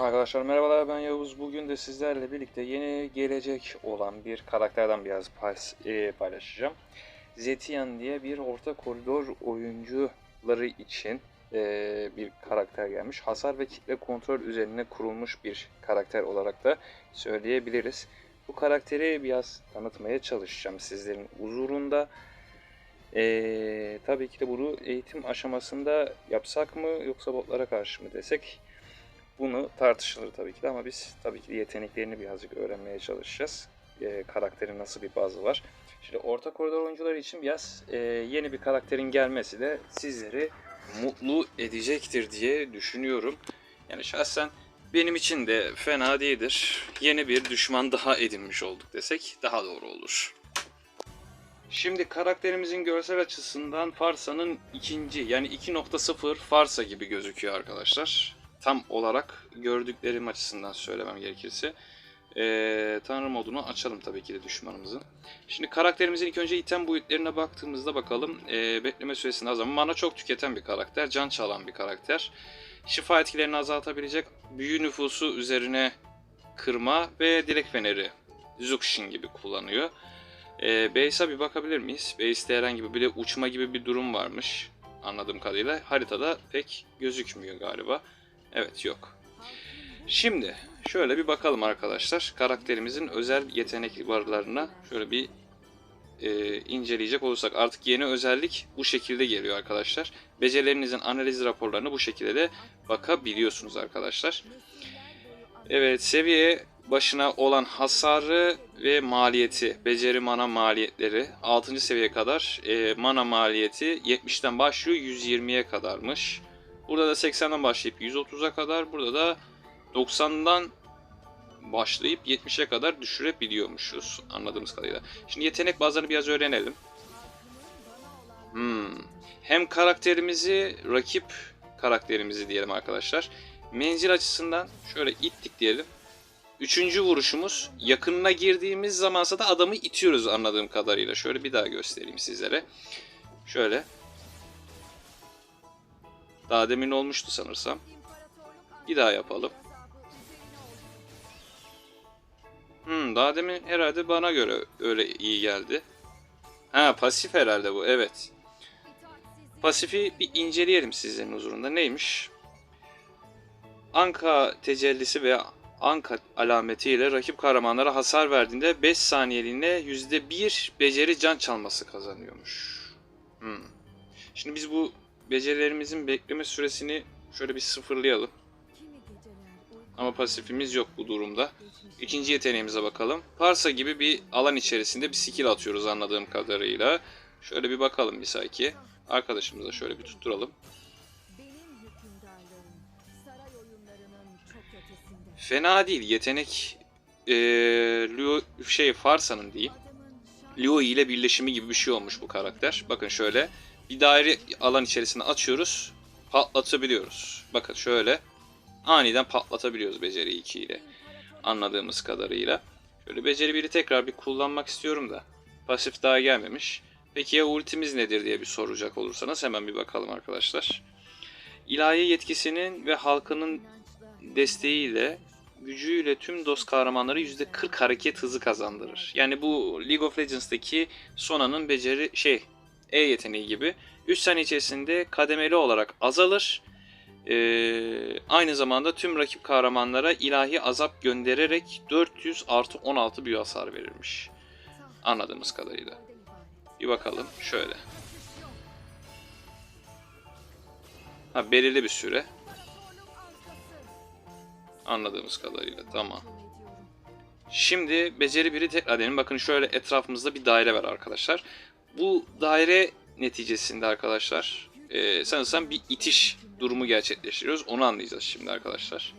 Arkadaşlar merhabalar ben Yavuz. Bugün de sizlerle birlikte yeni gelecek olan bir karakterden biraz e, paylaşacağım. Zetian diye bir orta koridor oyuncuları için e, bir karakter gelmiş. Hasar ve kitle kontrol üzerine kurulmuş bir karakter olarak da söyleyebiliriz. Bu karakteri biraz tanıtmaya çalışacağım sizlerin huzurunda. E, tabii ki de bunu eğitim aşamasında yapsak mı yoksa botlara karşı mı desek bunu tartışılır tabii ki de ama biz tabii ki yeteneklerini birazcık öğrenmeye çalışacağız. Ee, karakterin nasıl bir bazı var. Şimdi orta koridor oyuncuları için biraz e, yeni bir karakterin gelmesi de sizleri mutlu edecektir diye düşünüyorum. Yani şahsen benim için de fena değildir. Yeni bir düşman daha edinmiş olduk desek daha doğru olur. Şimdi karakterimizin görsel açısından Farsa'nın ikinci yani 2.0 Farsa gibi gözüküyor arkadaşlar. Tam olarak gördüklerim açısından söylemem gerekirse. Ee, Tanrı modunu açalım tabii ki de düşmanımızın. Şimdi karakterimizin ilk önce item boyutlarına baktığımızda bakalım. Ee, bekleme süresini azaltma. Mana çok tüketen bir karakter. Can çalan bir karakter. Şifa etkilerini azaltabilecek büyü nüfusu üzerine kırma ve dilek feneri. Zukshin gibi kullanıyor. Ee, Base'a bir bakabilir miyiz? Base'te herhangi bir, de uçma gibi bir durum varmış. Anladığım kadarıyla. Haritada pek gözükmüyor galiba. Evet yok. Şimdi şöyle bir bakalım arkadaşlar. Karakterimizin özel yetenek varlarına şöyle bir e, inceleyecek olursak artık yeni özellik bu şekilde geliyor arkadaşlar. Becerilerinizin analiz raporlarını bu şekilde de bakabiliyorsunuz arkadaşlar. Evet seviye başına olan hasarı ve maliyeti, beceri mana maliyetleri 6. seviyeye kadar e, mana maliyeti 70'ten başlıyor 120'ye kadarmış. Burada da 80'den başlayıp 130'a kadar, burada da 90'dan başlayıp 70'e kadar düşürebiliyormuşuz anladığımız kadarıyla. Şimdi yetenek bazlarını biraz öğrenelim. Hmm. Hem karakterimizi, rakip karakterimizi diyelim arkadaşlar. Menzil açısından şöyle ittik diyelim. Üçüncü vuruşumuz yakınına girdiğimiz zamansa da adamı itiyoruz anladığım kadarıyla. Şöyle bir daha göstereyim sizlere. Şöyle. Daha demin olmuştu sanırsam. Bir daha yapalım. Hmm, daha demin herhalde bana göre öyle iyi geldi. Ha pasif herhalde bu evet. Pasifi bir inceleyelim sizlerin huzurunda. Neymiş? Anka tecellisi veya Anka alametiyle rakip kahramanlara hasar verdiğinde 5 saniyeliğine %1 beceri can çalması kazanıyormuş. Hmm. Şimdi biz bu becerilerimizin bekleme süresini şöyle bir sıfırlayalım. Ama pasifimiz yok bu durumda. İkinci yeteneğimize bakalım. Parsa gibi bir alan içerisinde bir skill atıyoruz anladığım kadarıyla. Şöyle bir bakalım bir sanki. Arkadaşımıza şöyle bir tutturalım. Fena değil. Yetenek ee, Luo, şey Farsa'nın diyeyim. Luo ile birleşimi gibi bir şey olmuş bu karakter. Bakın şöyle bir daire alan içerisinde açıyoruz. Patlatabiliyoruz. Bakın şöyle aniden patlatabiliyoruz beceri 2 ile. Anladığımız kadarıyla. Şöyle beceri 1'i tekrar bir kullanmak istiyorum da. Pasif daha gelmemiş. Peki ya ultimiz nedir diye bir soracak olursanız hemen bir bakalım arkadaşlar. İlahi yetkisinin ve halkının desteğiyle gücüyle tüm dost kahramanları %40 hareket hızı kazandırır. Yani bu League of Legends'taki Sona'nın beceri şey E yeteneği gibi 3 saniye içerisinde kademeli olarak azalır. Ee, aynı zamanda tüm rakip kahramanlara ilahi azap göndererek 400 artı 16 büyü hasar verirmiş. Anladığımız kadarıyla. Bir bakalım şöyle. Ha belirli bir süre. Anladığımız kadarıyla tamam. Şimdi beceri biri tekrar edelim. Bakın şöyle etrafımızda bir daire var arkadaşlar. Bu daire neticesinde arkadaşlar e, sanırsam bir itiş durumu gerçekleştiriyoruz. Onu anlayacağız şimdi arkadaşlar.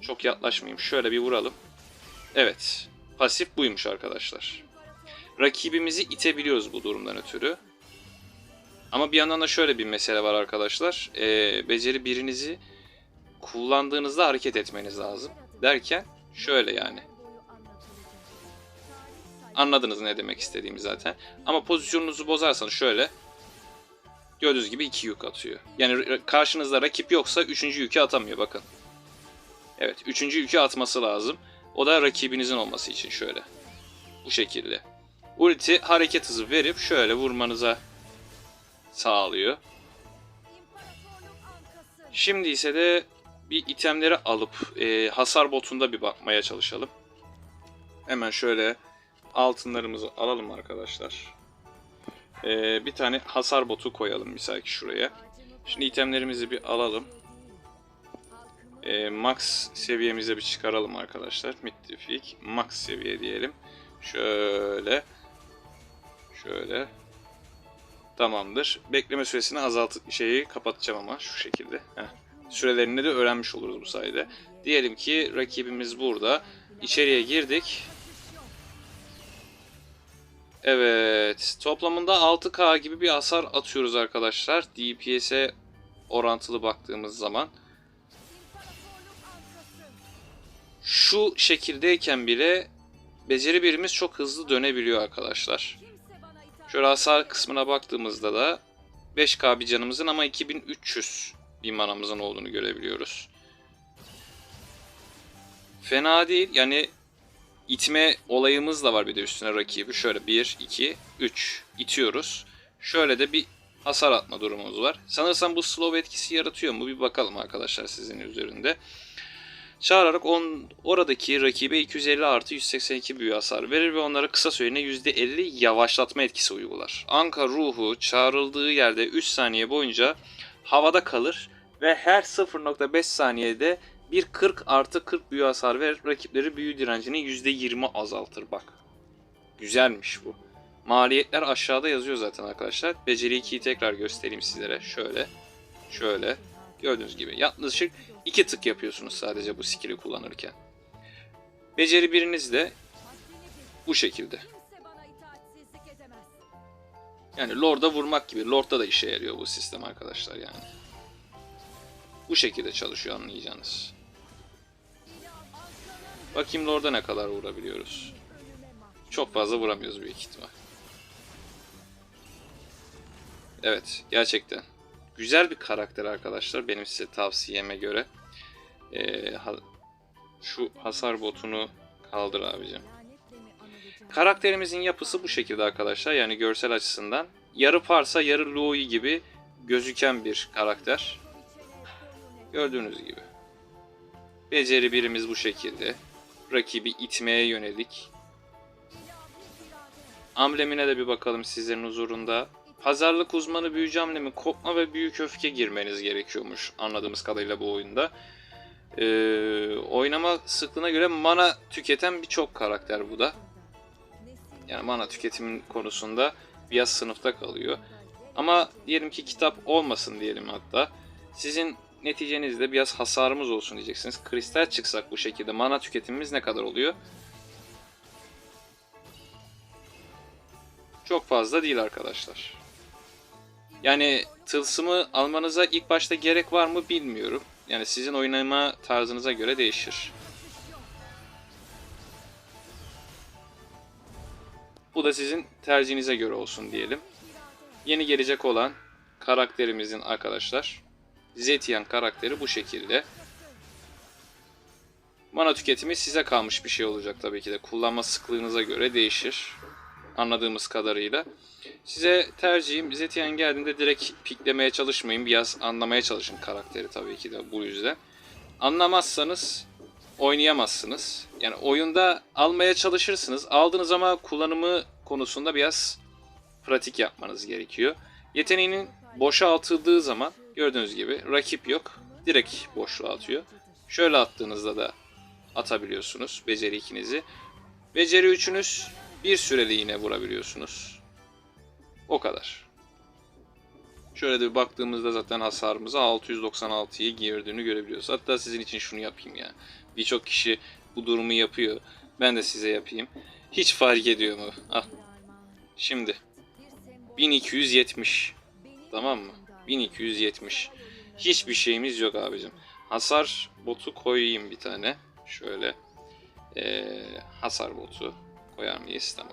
Çok yaklaşmayayım. Şöyle bir vuralım. Evet. Pasif buymuş arkadaşlar. Rakibimizi itebiliyoruz bu durumdan ötürü. Ama bir yandan da şöyle bir mesele var arkadaşlar. E, beceri birinizi kullandığınızda hareket etmeniz lazım. Derken şöyle yani. Anladınız ne demek istediğimi zaten. Ama pozisyonunuzu bozarsanız şöyle. Gördüğünüz gibi iki yük atıyor. Yani karşınızda rakip yoksa üçüncü yükü atamıyor bakın. Evet, üçüncü yükü atması lazım. O da rakibinizin olması için şöyle. Bu şekilde. Ulti hareket hızı verip şöyle vurmanıza sağlıyor. Şimdi ise de bir itemleri alıp e, hasar botunda bir bakmaya çalışalım. Hemen şöyle altınlarımızı alalım arkadaşlar. E, bir tane hasar botu koyalım misal ki şuraya. Şimdi itemlerimizi bir alalım. E, max seviyemize bir çıkaralım arkadaşlar. Mythic max seviye diyelim. Şöyle. Şöyle. Tamamdır. Bekleme süresini azalt şeyi kapatacağım ama şu şekilde. Heh. Sürelerini de öğrenmiş oluruz bu sayede. Diyelim ki rakibimiz burada. İçeriye girdik. Evet. Toplamında 6K gibi bir hasar atıyoruz arkadaşlar. DPS'e orantılı baktığımız zaman. Şu şekildeyken bile beceri birimiz çok hızlı dönebiliyor arkadaşlar. Şöyle hasar kısmına baktığımızda da 5K bir canımızın ama 2300 bir manamızın olduğunu görebiliyoruz. Fena değil. Yani itme olayımız da var bir de üstüne rakibi. Şöyle 1, 2, 3 itiyoruz. Şöyle de bir hasar atma durumumuz var. Sanırsam bu slow etkisi yaratıyor mu? Bir bakalım arkadaşlar sizin üzerinde. Çağırarak on, oradaki rakibe 250 artı 182 büyü hasar verir ve onlara kısa süreliğine %50 yavaşlatma etkisi uygular. Anka ruhu çağrıldığı yerde 3 saniye boyunca havada kalır ve her 0.5 saniyede bir 40 artı 40 büyü hasar verir. Rakipleri büyü direncini %20 azaltır bak. Güzelmiş bu. Maliyetler aşağıda yazıyor zaten arkadaşlar. Beceri 2'yi tekrar göstereyim sizlere. Şöyle. Şöyle. Gördüğünüz gibi. Yaklaşık 2 tık yapıyorsunuz sadece bu skill'i kullanırken. Beceri biriniz de bu şekilde. Yani Lord'a vurmak gibi. Lord'da da işe yarıyor bu sistem arkadaşlar yani. Bu şekilde çalışıyor anlayacağınız. Bakayım Lord'a ne kadar vurabiliyoruz. Çok fazla vuramıyoruz büyük ihtimal. Evet gerçekten. Güzel bir karakter arkadaşlar benim size tavsiyeme göre. Ee, ha- şu hasar botunu kaldır abicim. Karakterimizin yapısı bu şekilde arkadaşlar yani görsel açısından. Yarı Parsa yarı Louis gibi gözüken bir karakter. Gördüğünüz gibi. Beceri birimiz bu şekilde. Rakibi itmeye yönelik. Amblemine de bir bakalım sizlerin huzurunda. Pazarlık uzmanı büyücü amblemi kopma ve büyük öfke girmeniz gerekiyormuş anladığımız kadarıyla bu oyunda. Ee, oynama sıklığına göre mana tüketen birçok karakter bu da. Yani mana tüketimin konusunda biraz sınıfta kalıyor. Ama diyelim ki kitap olmasın diyelim hatta. Sizin neticenizde biraz hasarımız olsun diyeceksiniz. Kristal çıksak bu şekilde mana tüketimimiz ne kadar oluyor? Çok fazla değil arkadaşlar. Yani tılsımı almanıza ilk başta gerek var mı bilmiyorum. Yani sizin oynama tarzınıza göre değişir. Bu da sizin tercihinize göre olsun diyelim. Yeni gelecek olan karakterimizin arkadaşlar Zetian karakteri bu şekilde. Mana tüketimi size kalmış bir şey olacak tabii ki de. Kullanma sıklığınıza göre değişir. Anladığımız kadarıyla. Size tercihim Zetian geldiğinde direkt piklemeye çalışmayın. Biraz anlamaya çalışın karakteri tabii ki de bu yüzden. Anlamazsanız oynayamazsınız. Yani oyunda almaya çalışırsınız. Aldınız ama kullanımı konusunda biraz pratik yapmanız gerekiyor. Yeteneğinin boşa atıldığı zaman gördüğünüz gibi rakip yok. Direkt boşluğa atıyor. Şöyle attığınızda da atabiliyorsunuz beceri ikinizi. Beceri üçünüz bir süreliğine vurabiliyorsunuz. O kadar. Şöyle de bir baktığımızda zaten hasarımıza 696'yı girdiğini görebiliyoruz. Hatta sizin için şunu yapayım ya. Birçok kişi bu durumu yapıyor. Ben de size yapayım. Hiç fark ediyor mu? Ah. Şimdi 1270. Tamam mı? 1270. Hiçbir şeyimiz yok abicim. Hasar botu koyayım bir tane. Şöyle. Ee, hasar botu koyar mıyız? Tamam.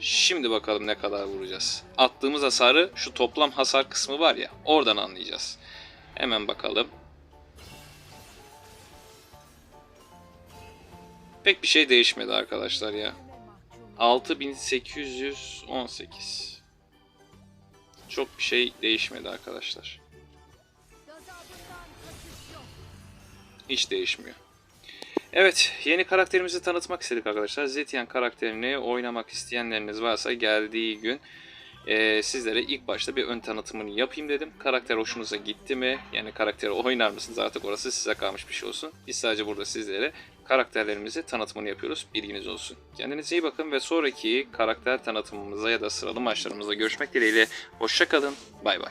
Şimdi bakalım ne kadar vuracağız. Attığımız hasarı şu toplam hasar kısmı var ya oradan anlayacağız. Hemen bakalım. Pek bir şey değişmedi arkadaşlar ya. 6818. Çok bir şey değişmedi arkadaşlar. Hiç değişmiyor. Evet, yeni karakterimizi tanıtmak istedik arkadaşlar. Zetian karakterini oynamak isteyenleriniz varsa geldiği gün e, sizlere ilk başta bir ön tanıtımını yapayım dedim. Karakter hoşunuza gitti mi? Yani karakteri oynar mısınız? Artık orası size kalmış bir şey olsun. Biz sadece burada sizlere karakterlerimizi tanıtımını yapıyoruz. Bilginiz olsun. Kendinize iyi bakın ve sonraki karakter tanıtımımıza ya da sıralı maçlarımızda görüşmek dileğiyle. Hoşçakalın. Bay bay.